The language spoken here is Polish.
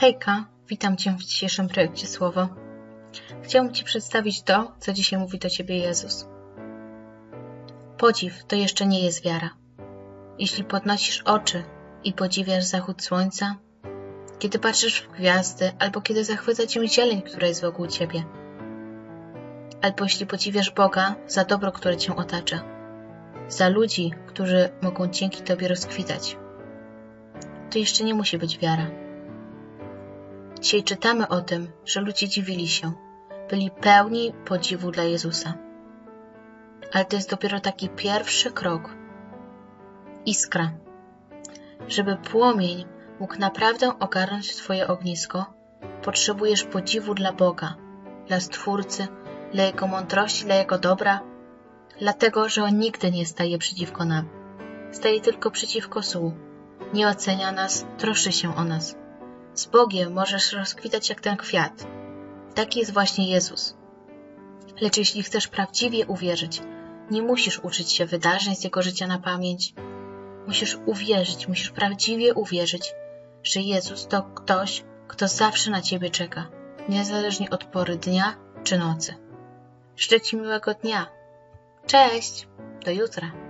Hejka, witam Cię w dzisiejszym projekcie Słowo. Chciałbym Ci przedstawić to, co dzisiaj mówi do Ciebie Jezus. Podziw to jeszcze nie jest wiara. Jeśli podnosisz oczy i podziwiasz zachód słońca, kiedy patrzysz w gwiazdy, albo kiedy zachwyca Cię zieleń, która jest wokół Ciebie, albo jeśli podziwiasz Boga za dobro, które Cię otacza, za ludzi, którzy mogą dzięki Tobie rozkwitać, to jeszcze nie musi być wiara. Dzisiaj czytamy o tym, że ludzie dziwili się, byli pełni podziwu dla Jezusa. Ale to jest dopiero taki pierwszy krok, iskra. Żeby płomień mógł naprawdę ogarnąć Twoje ognisko, potrzebujesz podziwu dla Boga, dla Stwórcy, dla Jego mądrości, dla Jego dobra, dlatego, że On nigdy nie staje przeciwko nam. Staje tylko przeciwko złu. Nie ocenia nas, troszczy się o nas. Z Bogiem możesz rozkwitać jak ten kwiat. Taki jest właśnie Jezus. Lecz jeśli chcesz prawdziwie uwierzyć, nie musisz uczyć się wydarzeń z Jego życia na pamięć. Musisz uwierzyć, musisz prawdziwie uwierzyć, że Jezus to ktoś, kto zawsze na Ciebie czeka, niezależnie od pory dnia czy nocy. Życzę Ci miłego dnia. Cześć! Do jutra.